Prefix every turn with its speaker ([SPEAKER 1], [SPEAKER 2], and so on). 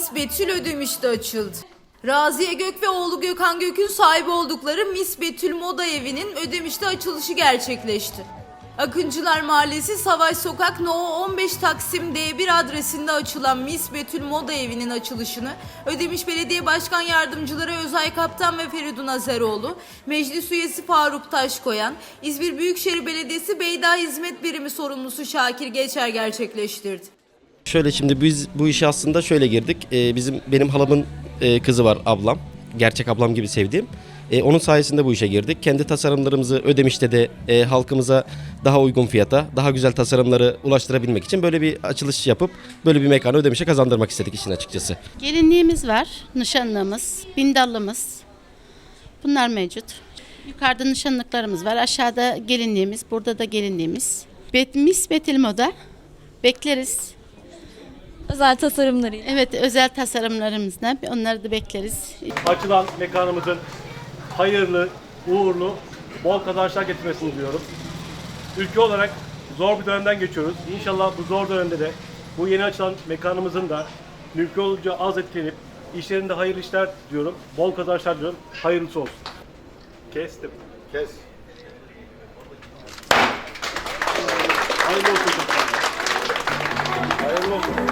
[SPEAKER 1] Miss Betül Ödemiş'te açıldı. Raziye Gök ve oğlu Gökhan Gök'ün sahibi oldukları Miss Betül Moda Evi'nin Ödemiş'te açılışı gerçekleşti. Akıncılar Mahallesi Savaş Sokak No 15 Taksim D1 adresinde açılan Miss Betül Moda Evi'nin açılışını Ödemiş Belediye Başkan Yardımcıları Özay Kaptan ve Feridun Azeroğlu, Meclis Üyesi Faruk Taşkoyan, İzmir Büyükşehir Belediyesi Beyda Hizmet Birimi sorumlusu Şakir Geçer gerçekleştirdi.
[SPEAKER 2] Şöyle şimdi biz bu işe aslında şöyle girdik. Ee, bizim benim halamın e, kızı var ablam. Gerçek ablam gibi sevdiğim. E, onun sayesinde bu işe girdik. Kendi tasarımlarımızı ödemişte de e, halkımıza daha uygun fiyata, daha güzel tasarımları ulaştırabilmek için böyle bir açılış yapıp böyle bir mekanı ödemişe kazandırmak istedik işin açıkçası.
[SPEAKER 3] Gelinliğimiz var, nişanlığımız, bindallımız. Bunlar mevcut. Yukarıda nişanlıklarımız var, aşağıda gelinliğimiz, burada da gelinliğimiz. Bet, Miss Betil bekleriz.
[SPEAKER 4] Özel tasarımlarıyla.
[SPEAKER 3] Evet, özel tasarımlarımızla onları da bekleriz.
[SPEAKER 5] açılan mekanımızın hayırlı, uğurlu, bol kazançlar getirmesini diliyorum. Ülke olarak zor bir dönemden geçiyoruz. İnşallah bu zor dönemde de bu yeni açılan mekanımızın da mümkün olunca az etkilenip işlerinde hayırlı işler diyorum. Bol kazançlar diliyorum. Hayırlısı olsun. Kestim. Kes. Hayırlı olsun.